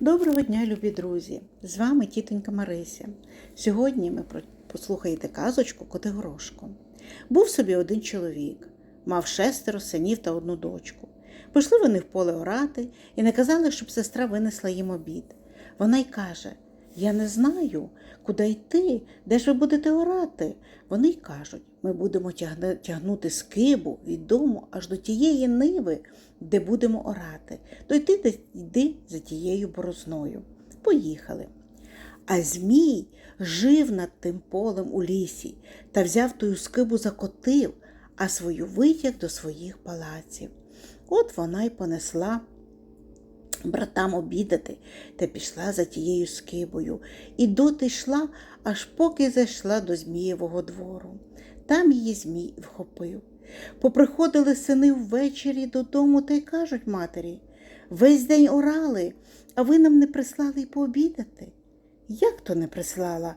Доброго дня, любі друзі! З вами тітонька Марися. Сьогодні ми послухаєте казочку Котигорошко. Був собі один чоловік, мав шестеро синів та одну дочку. Пішли вони в поле орати і наказали, щоб сестра винесла їм обід. Вона й каже: Я не знаю, куди йти, де ж ви будете орати. Вони й кажуть, ми будемо тягнути скибу від дому аж до тієї ниви, де будемо орати, то йти йди за тією борозною. Поїхали. А Змій жив над тим полем у лісі та взяв тую скибу закотив, а свою витяг до своїх палаців. От вона й понесла братам обідати та пішла за тією скибою, і доти йшла, аж поки зайшла до Змієвого двору. Там її Змій вхопив. Поприходили сини ввечері додому та й кажуть матері весь день орали, а ви нам не прислали й пообідати. Як то не прислала?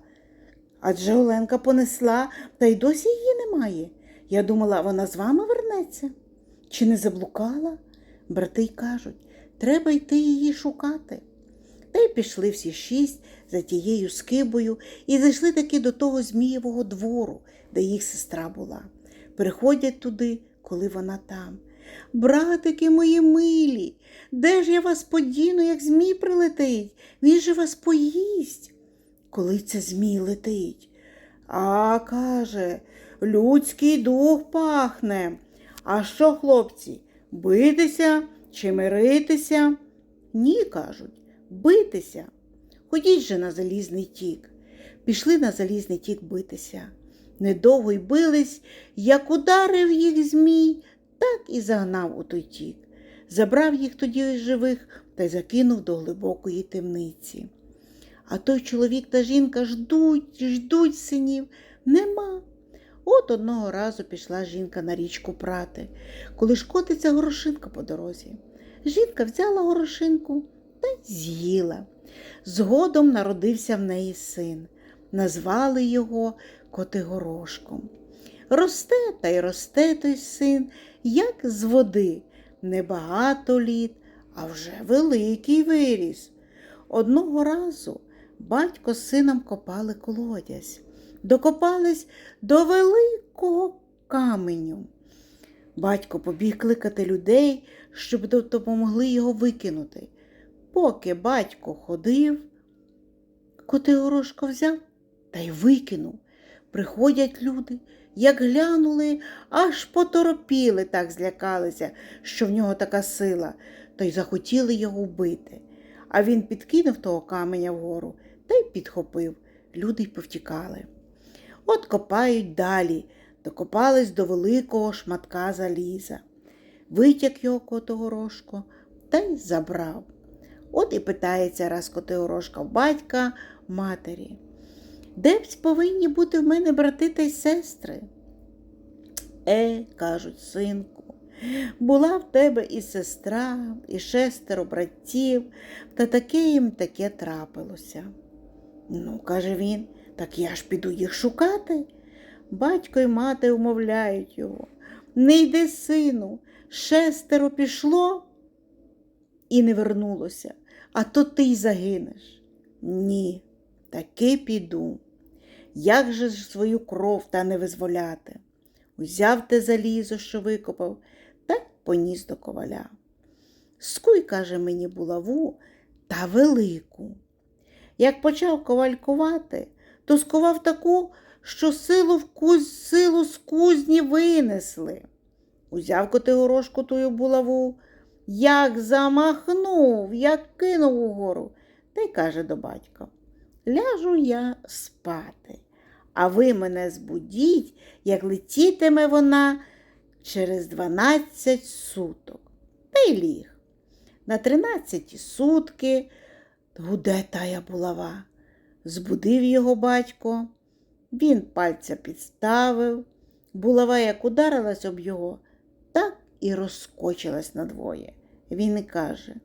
Адже Оленка понесла, та й досі її немає. Я думала, вона з вами вернеться. Чи не заблукала? Брати й кажуть, треба йти її шукати. Та й пішли всі шість за тією скибою і зайшли таки до того Змієвого двору, де їх сестра була. Приходять туди, коли вона там. Братики мої милі, де ж я вас подіну, як Змій прилетить? Він же вас поїсть. Коли це Змій летить? А каже, людський дух пахне. А що, хлопці, битися чи миритися? Ні, кажуть, битися. Ходіть же на залізний тік. Пішли на залізний тік битися. Недовго й бились, як ударив їх змій, так і загнав у той тік. Забрав їх тоді живих та й закинув до глибокої темниці. А той чоловік та жінка ждуть, ждуть синів, нема. От одного разу пішла жінка на річку прати, коли ж котиться горошинка по дорозі. Жінка взяла горошинку та з'їла. Згодом народився в неї син. Назвали його Котигорошком. Росте та й росте той син, як з води, небагато літ, а вже великий виріс. Одного разу батько з сином копали колодязь, докопались до великого каменю. Батько побіг кликати людей, щоб допомогли його викинути. Поки батько ходив, Котигорошко взяв та й викинув. Приходять люди, як глянули, аж поторопіли, так злякалися, що в нього така сила, то й захотіли його вбити. А він підкинув того каменя вгору та й підхопив. Люди й повтікали. От копають далі, докопались до великого шматка заліза. Витяг його Котигорошко та й забрав. От і питається раз Котигорошка в батька матері. Де б повинні бути в мене брати та й сестри? Е, кажуть, синку, була в тебе і сестра, і шестеро братів, та таке їм таке трапилося. Ну, каже він, так я ж піду їх шукати. Батько й мати умовляють його. Не йди, сину, шестеро пішло і не вернулося, а то ти й загинеш. Ні, таки піду. Як же ж свою кров та не визволяти? Узяв те залізо, що викопав, та поніс до коваля. Скуй, каже мені, булаву та велику. Як почав ковалькувати, то скував таку, що силу в куз, силу з кузні винесли. Узяв Котигорошку тую булаву, як замахнув, як кинув угору, та й каже до батька Ляжу я спати, а ви мене збудіть, як летітиме вона через дванадцять суток. Та й ліг. На тринадцяті сутки гуде тая булава. Збудив його батько, він пальця підставив, булава як ударилась об його, так і розкочилась надвоє. Він і каже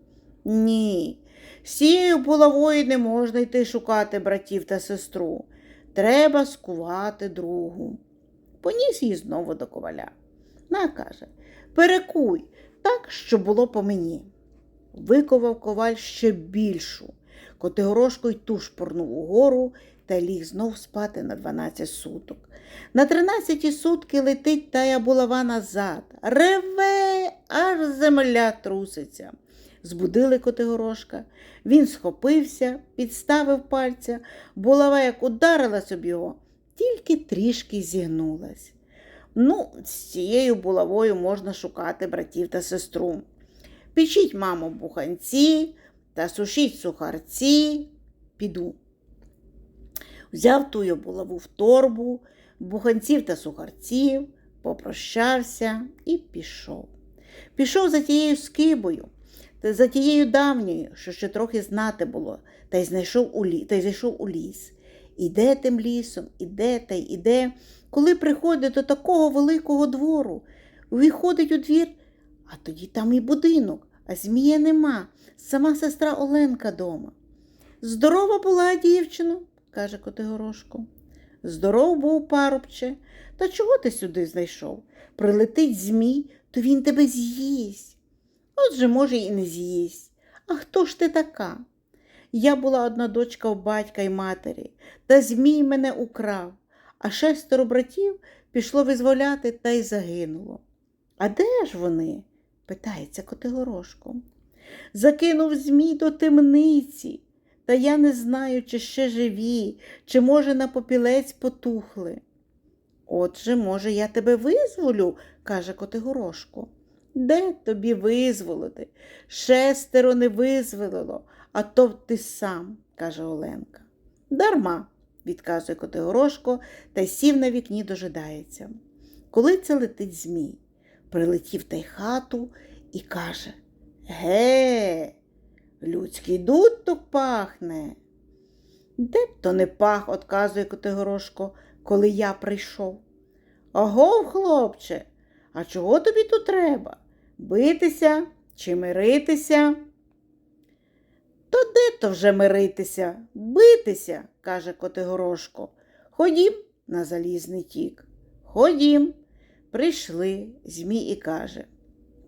Ні, з цією булавою не можна йти шукати братів та сестру. Треба скувати другу. Поніс її знову до коваля. На, каже, перекуй так, щоб було по мені. виковав коваль ще більшу. Котигорошко й ту шпурнув угору та ліг знов спати на 12 суток. На 13 сутки летить тая булава назад. Реве, аж земля труситься. Збудили Котигорошка. Він схопився, підставив пальця, булава як ударилась об його, тільки трішки зігнулась. Ну, з цією булавою можна шукати братів та сестру. Печіть, мамо, буханці та сушіть сухарці. Піду. Взяв тую булаву в торбу, буханців та сухарців, попрощався і пішов. Пішов за тією скибою, та за тією давньою, що ще трохи знати було, та й знайшов у лі... та й зайшов у ліс. Іде тим лісом, іде та й іде, коли приходить до такого великого двору, виходить у двір, а тоді там і будинок, а змія нема, сама сестра Оленка дома. Здорова була дівчино, каже Котигорошко. Здоров був парубче. Та чого ти сюди знайшов? Прилетить змій, то він тебе з'їсть. Отже, може, і не з'їсть. А хто ж ти така? Я була одна дочка у батька й матері, та змій мене украв, а шестеро братів пішло визволяти та й загинуло. А де ж вони? Питається Котигорошко. Закинув змій до темниці, та я не знаю, чи ще живі, чи, може, на попілець потухли. Отже, може, я тебе визволю, каже Котигорошко. Де тобі визволити? Шестеро не визволило, а то ти сам, каже Оленка. Дарма, відказує Котигорошко та сів на вікні дожидається. Коли це летить змій, прилетів та й хату і каже Ге, людський дуток пахне. Де б то не пах, отказує Котигорошко, коли я прийшов. Агов, хлопче, а чого тобі тут треба? Битися чи миритися? То де то вже миритися? Битися, каже Котигорошко. Ходім на залізний тік. Ходім. Прийшли, Змій і каже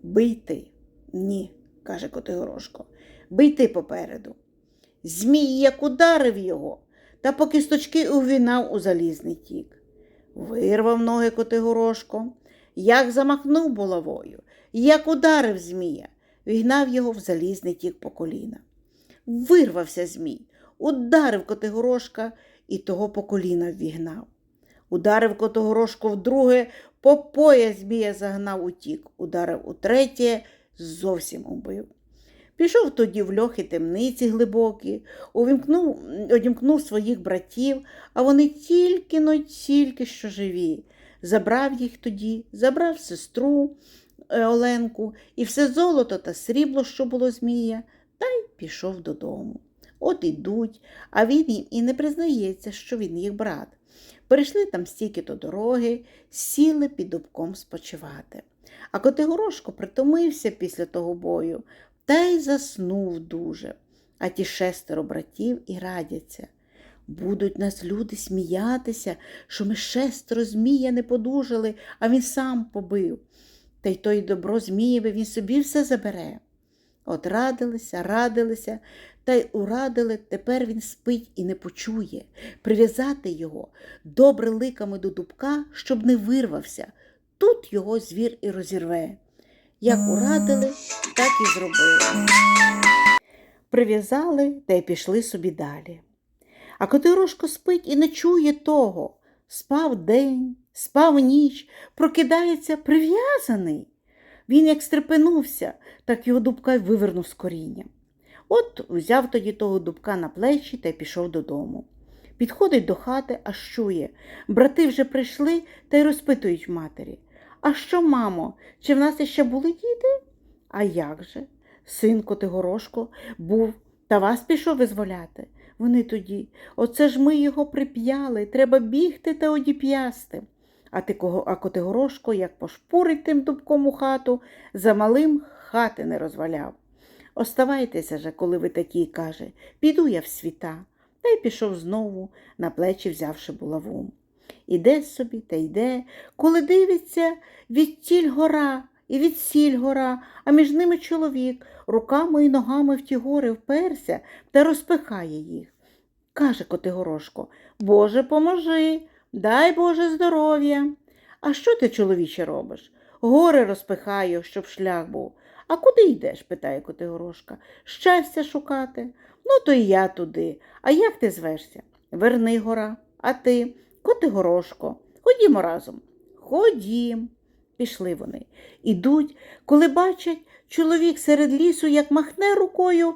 Бий ти. Ні, каже Котигорошко. Бий ти попереду. Змій як ударив його, та по кісточки увінав у залізний тік. Вирвав ноги Котигорошко, як замахнув булавою, як ударив змія, вігнав його в залізний тік по коліна. Вирвався змій, ударив Котигорошка і того по коліна ввігнав. Ударив Котигорошко вдруге, по пояс змія загнав утік, ударив утретє, зовсім убив. Пішов тоді в льохи темниці глибокі, увімкнув, одімкнув своїх братів, а вони тільки но тільки що живі. Забрав їх тоді, забрав сестру е, Оленку і все золото та срібло, що було змія, та й пішов додому. От ідуть, а він їм і не признається, що він їх брат. Перейшли там стільки то дороги, сіли під дубком спочивати. А Котигорошко притомився після того бою та й заснув дуже. А ті шестеро братів і радяться. Будуть нас люди сміятися, що ми шестеро змія не подужали, а він сам побив. Та й той добро Змієве він собі все забере. От радилися, радилися, та й урадили, тепер він спить і не почує. Прив'язати його добре ликами до дубка, щоб не вирвався. Тут його звір і розірве. Як урадили, так і зробили. Прив'язали та й пішли собі далі. А Котирошко спить і не чує того. Спав день, спав ніч, прокидається прив'язаний. Він як стрепенувся, так його дубка й вивернув з коріння. От взяв тоді того дубка на плечі та й пішов додому. Підходить до хати, аж чує. Брати вже прийшли та й розпитують матері. А що, мамо, чи в нас іще були діти? А як же? Син Котигорошко був та вас пішов визволяти. Вони тоді, оце ж ми його прип'яли, треба бігти та одіп'ясти. А ти кого, а Котигорошко, як пошпурить тим дубком у хату, за малим хати не розваляв. Оставайтеся же, коли ви такі, каже, піду я в світа. Та й пішов знову, на плечі взявши булаву. Іде собі та йде, коли дивиться, відтіль гора, і від сіль гора, а між ними чоловік руками і ногами в ті гори вперся та розпихає їх. Каже Котигорошко, Боже, поможи, дай Боже здоров'я. А що ти, чоловіче, робиш? Гори розпихаю, щоб шлях був. А куди йдеш? питає Котигорошка. Щастя шукати. Ну, то і я туди. А як ти звешся? Верни гора. А ти, Котигорошко, ходімо разом. Ходім. Пішли вони. Ідуть, коли бачать, чоловік серед лісу, як махне рукою,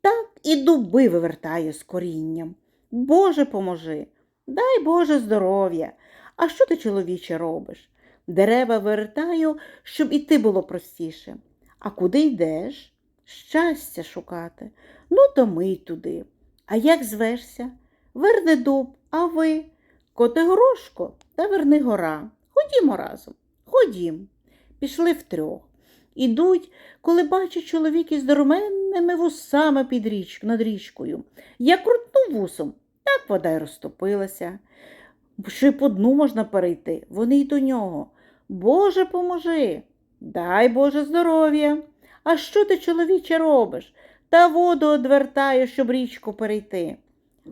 так і дуби вивертає з корінням. Боже, поможи, дай Боже здоров'я. А що ти, чоловіче, робиш? Дерева вертаю, щоб іти було простіше. А куди йдеш? Щастя шукати. Ну, то ми й туди. А як звешся? Верни дуб, а ви? Котигорошко та верни гора. Ходімо разом. Ходім. Пішли втрьох. Ідуть, коли бачать чоловік із здоровенними вусами під річ, над річкою. Я крутнув вусом, так вода й розтопилася. Ще й по дну можна перейти. Вони й до нього. Боже, поможи, дай Боже здоров'я. А що ти, чоловіче, робиш? Та воду одвертаю, щоб річку перейти.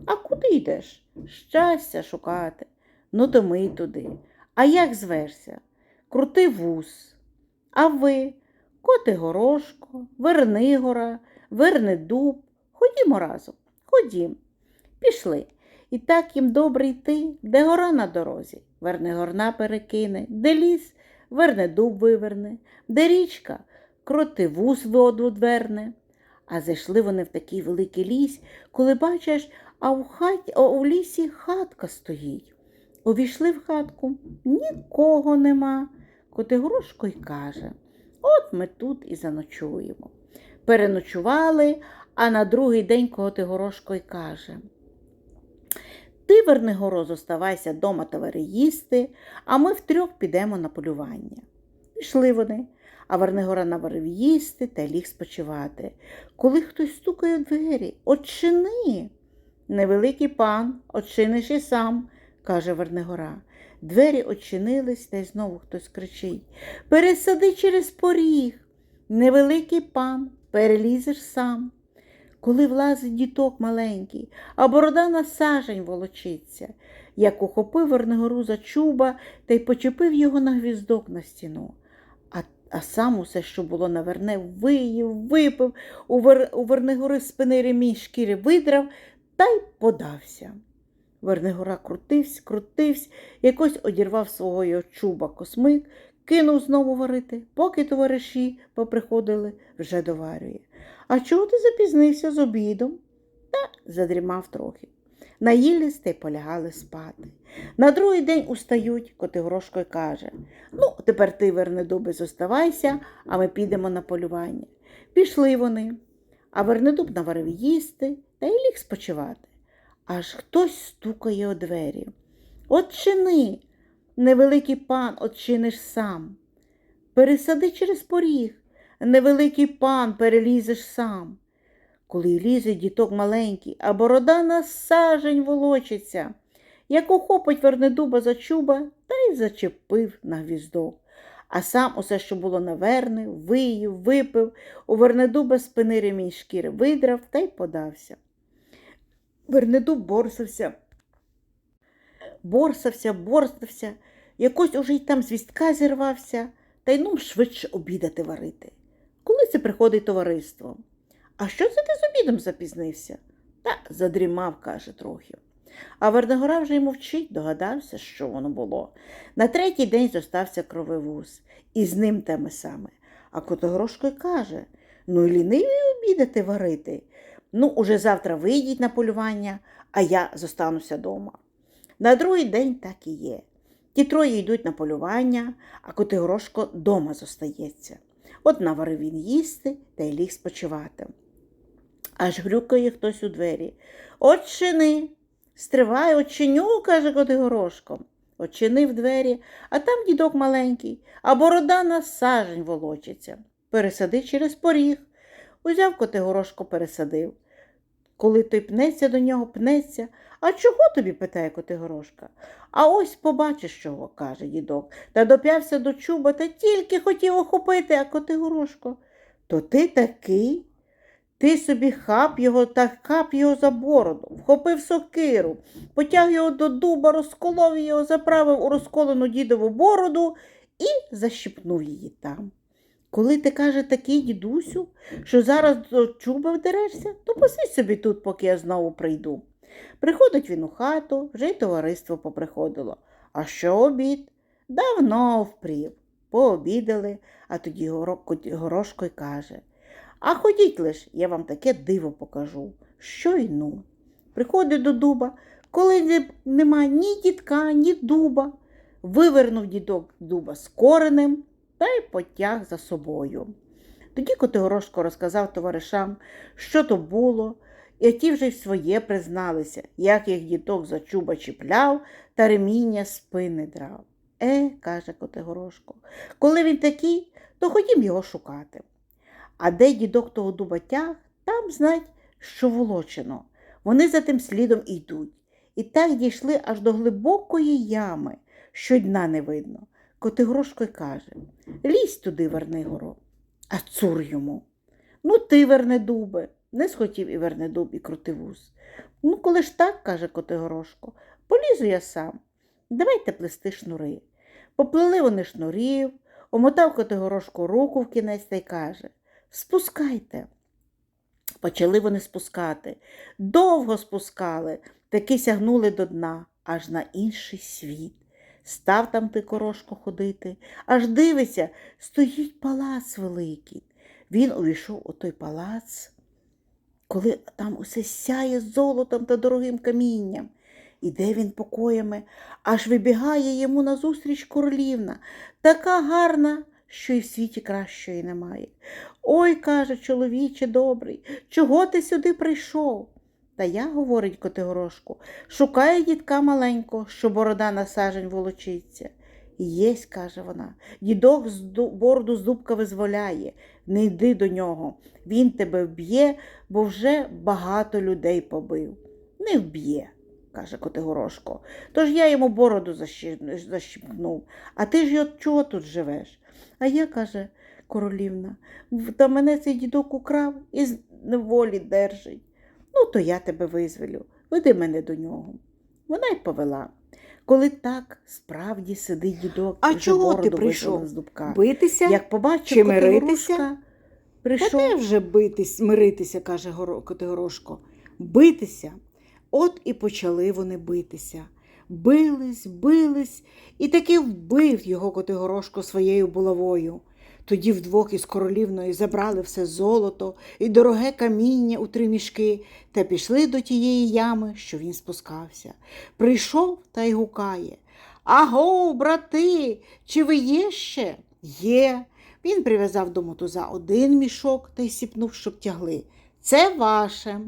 А куди йдеш? Щастя шукати. Ну, то ми й туди. А як звешся? Крути вус. А ви, коти горошко, верни дуб. Ходімо разом, ходім. Пішли. І так їм добре йти, де гора на дорозі, верне горна перекине, де ліс, верне дуб виверне, де річка, крути вус воду дверне. А зайшли вони в такий великий ліс, коли бачиш, а в хаті, а у лісі хатка стоїть. Увійшли в хатку, нікого нема. Котигорошко й каже, от ми тут і заночуємо. Переночували, а на другий день Котигорошко й каже. Ти, Вернигоро, зоставайся дома та їсти, а ми втрьох підемо на полювання. Пішли вони, а Вернигора наварив їсти та ліг спочивати. Коли хтось стукає у двері, «Отчини!» Невеликий пан, очиниш і сам, каже Вернигора. Двері очинились, та й знову хтось кричить. Пересади через поріг. Невеликий пан, перелізеш сам. Коли влазить діток маленький, а борода на сажень волочиться, як ухопив Вернигору чуба та й почепив його на гвіздок на стіну. А, а сам усе, що було на верне, виїв, випив, у, вер, у Вернигори спини ремінь шкіри видрав та й подався. Вернигора крутився, крутився, якось одірвав свого його чуба космик, кинув знову варити, поки товариші поприходили, вже доварює. А чого ти запізнився з обідом? Та задрімав трохи. Наїлись та й полягали спати. На другий день устають, Котигорошко й каже Ну, тепер ти, Вернедуби, зоставайся, а ми підемо на полювання. Пішли вони, а Вернедуб наварив їсти та й ліг спочивати. Аж хтось стукає у двері. Отчини, невеликий пан, отчиниш сам. Пересади через поріг, невеликий пан, перелізеш сам. Коли лізе діток маленький, а борода на сажень волочиться, як охопить Вернедуба за чуба та й зачепив на гвіздок. А сам усе, що було наверне, виїв, випив, у Вернедуба спини ремінь шкіри видрав та й подався. Вернедуб борсався, борсався, борсався, якось уже й там звістка зірвався, та й ну швидше обідати варити. Коли приходить товариство? А що це ти з обідом запізнився? Та задрімав, каже трохи. А Вернигора вже й мовчить, догадався, що воно було. На третій день зостався кровивуз, і з ним теме саме. А Котогорошко й каже ну і ліниві обідати варити. Ну, уже завтра вийдіть на полювання, а я зостануся дома. На другий день так і є. Ті троє йдуть на полювання, а Котигорошко дома зостається. От наварив він їсти та й ліг спочивати. Аж грюкає хтось у двері. Отчини. Стривай, очиню, каже Котигорошко. Очинив двері, а там дідок маленький, а борода на сажень волочиться. Пересади через поріг. Узяв Котигорошко, пересадив. Коли той пнеться до нього, пнеться. А чого тобі? питає Котигорошка. А ось побачиш чого, каже дідок, та доп'явся до чуба та тільки хотів охопити, а Котигорошко. То ти такий? Ти собі хап його та хап його за бороду, вхопив сокиру, потяг його до дуба, розколов його, заправив у розколену дідову бороду і защипнув її там. Коли ти каже такий дідусю, що зараз до чуба вдерешся, то посидь собі тут, поки я знову прийду. Приходить він у хату, вже й товариство поприходило. А що обід? Давно впрів. Пообідали, а тоді горошко й каже. А ходіть лиш, я вам таке диво покажу. Що й ну. Приходить до дуба, коли нема ні дідка, ні дуба. Вивернув дідок дуба з коренем та й потяг за собою. Тоді Котигорошко розказав товаришам, що то було, і ті вже й своє призналися, як їх діток за чуба чіпляв та реміння спини драв. Е, каже Котигорошко, коли він такий, то ходім його шукати. А де дідок того дуба тяг, там знать, що волочено. Вони за тим слідом йдуть. І так дійшли аж до глибокої ями, що дна не видно. Котигорошко й каже Лізь туди, Вернигоро. А цур йому. Ну, ти, Вернедубе, не схотів і Вернедуб, і крутивус. Ну, коли ж так, каже Котигорошко, полізу я сам. Давайте плести шнури. Поплели вони шнурів, омотав Котигорошко руку в кінець та й каже Спускайте. Почали вони спускати. Довго спускали, таки сягнули до дна, аж на інший світ. Став там ти корошко ходити, аж дивиться, стоїть палац великий. Він увійшов у той палац, коли там усе сяє золотом та дорогим камінням. Іде він покоями, аж вибігає йому назустріч королівна, така гарна, що й в світі кращої немає. Ой, каже чоловіче добрий, чого ти сюди прийшов? Та я, говорить Котигорошку, шукаю дідка маленького, що борода на сажень волочиться. Єсть, каже вона, дідок з ду- бороду з дубка визволяє, не йди до нього. Він тебе вб'є, бо вже багато людей побив. Не вб'є, каже Котигорошко. Тож я йому бороду защипнув. А ти ж от чого тут живеш? А я, каже королівна, та мене цей дідок украв і з неволі держить. Ну, то я тебе визволю, веди мене до нього. Вона й повела. Коли так справді сидить дідок, А чого ти прийшов? з дубка. Битися? Як побачив Чи миритися? Котигорошка, Та де вже битись, миритися, каже Котигорошко. Битися. От і почали вони битися. Бились, бились, і таки вбив його Котигорошко своєю булавою. Тоді вдвох із королівною забрали все золото і дороге каміння у три мішки та пішли до тієї ями, що він спускався. Прийшов та й гукає. Аго, брати, чи ви є ще? Є. Він прив'язав до мотуза один мішок та й сіпнув, щоб тягли. Це ваше.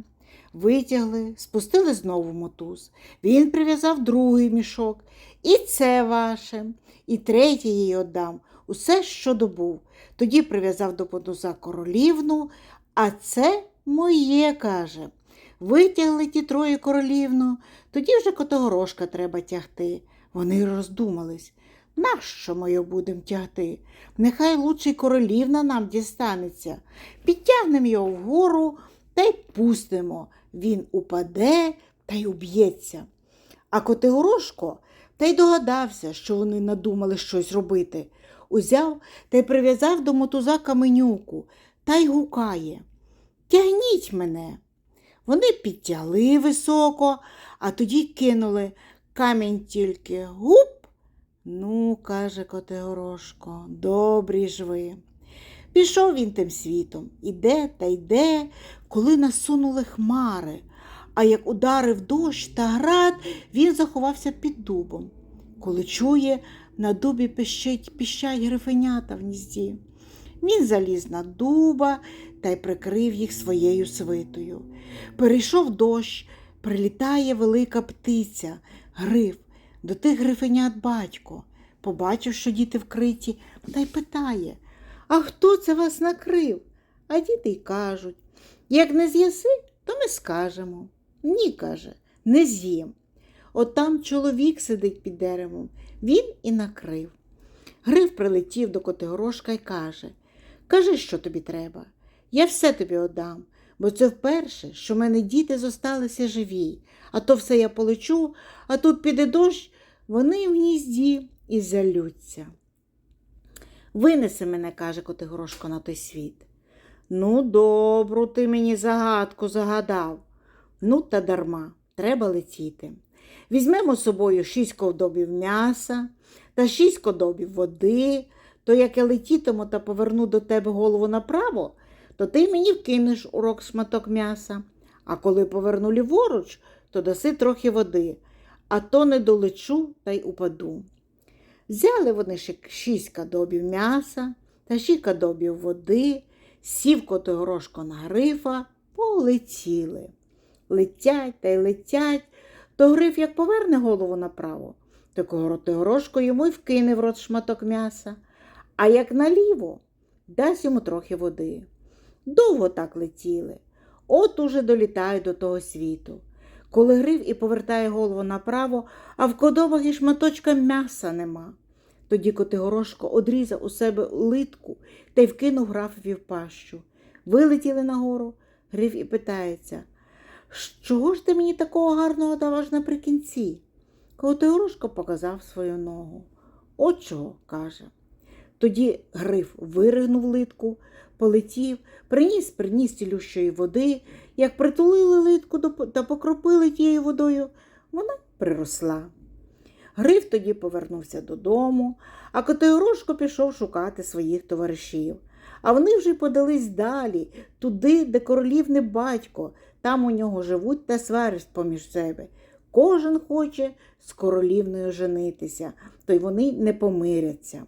Витягли, спустили знову мотуз. Він прив'язав другий мішок. І це ваше. І третє їй отдам. Усе, що добув. Тоді прив'язав до мотуза королівну, а це моє, каже. Витягли ті троє королівну, тоді вже котогорошка треба тягти. Вони роздумались. Нащо ми його будемо тягти? Нехай лучше й королівна нам дістанеться. Підтягнемо його вгору та й пустимо. Він упаде та й уб'ється. А Котигорошко та й догадався, що вони надумали щось робити. Узяв та й прив'язав до мотуза каменюку та й гукає. Тягніть мене. Вони підтягли високо, а тоді кинули камінь тільки гуп. Ну, каже Котигорошко, добрі ж ви. Пішов він тим світом, іде та йде, коли насунули хмари. А як ударив дощ та град, він заховався під дубом. Коли чує, на дубі пищить, піщать грифенята в гнізді. Він заліз на дуба та й прикрив їх своєю свитою. Перейшов дощ, прилітає велика птиця, гриф, до тих грифенят батько. Побачив, що діти вкриті, та й питає А хто це вас накрив? А діти й кажуть як не з'їси, то ми скажемо. Ні, каже, не з'їм. От там чоловік сидить під деревом, він і накрив. Гриф прилетів до Котигорошка і каже Кажи, що тобі треба. Я все тобі отдам, бо це вперше, що в мене діти зосталися живі, а то все я полечу, а тут піде дощ, вони в гнізді і залються. Винеси мене, каже Котигорошко, на той світ. Ну, добру ти мені загадку загадав. Ну, та дарма, треба летіти. Візьмемо з собою шість ковдобів м'яса та шість кодобів води, то як я летітиму та поверну до тебе голову направо, то ти мені вкинеш у рок шматок м'яса, а коли поверну ліворуч, то даси трохи води, а то не долечу та й упаду. Взяли вони ще шість кадобів м'яса та шість кадобів води, сів котигорошко на грифа, полетіли. Летять та й летять, то гриф як поверне голову направо, то Котигорошко йому й вкине в рот шматок м'яса, а як наліво дасть йому трохи води. Довго так летіли, от уже долітають до того світу. Коли гриф і повертає голову направо, а в кодобах і шматочка м'яса нема. Тоді Котигорошко одрізав у себе литку та й вкинув графові в пащу. Вилетіли нагору, гриф і питається, чого ж ти мені такого гарного дав аж наприкінці? Котигорошко показав свою ногу. От чого, каже. Тоді гриф виригнув литку, полетів, приніс, приніс цілющої води. Як притулили литку та покропили тією водою, вона приросла. Гриф тоді повернувся додому, а Котигорошко пішов шукати своїх товаришів. А вони вже подались далі, туди, де королівний батько, там у нього живуть та сварять поміж себе. Кожен хоче з королівною женитися, то й вони не помиряться.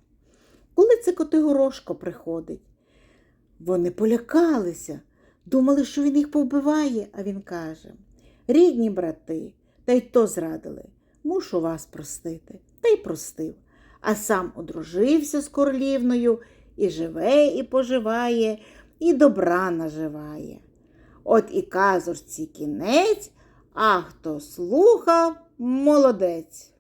Коли це Котигорошко приходить? Вони полякалися, думали, що він їх повбиває, а він каже рідні брати, та й то зрадили, мушу вас простити, та й простив. А сам одружився з королівною і живе, і поживає, і добра наживає. От і казочці кінець, а хто слухав, молодець.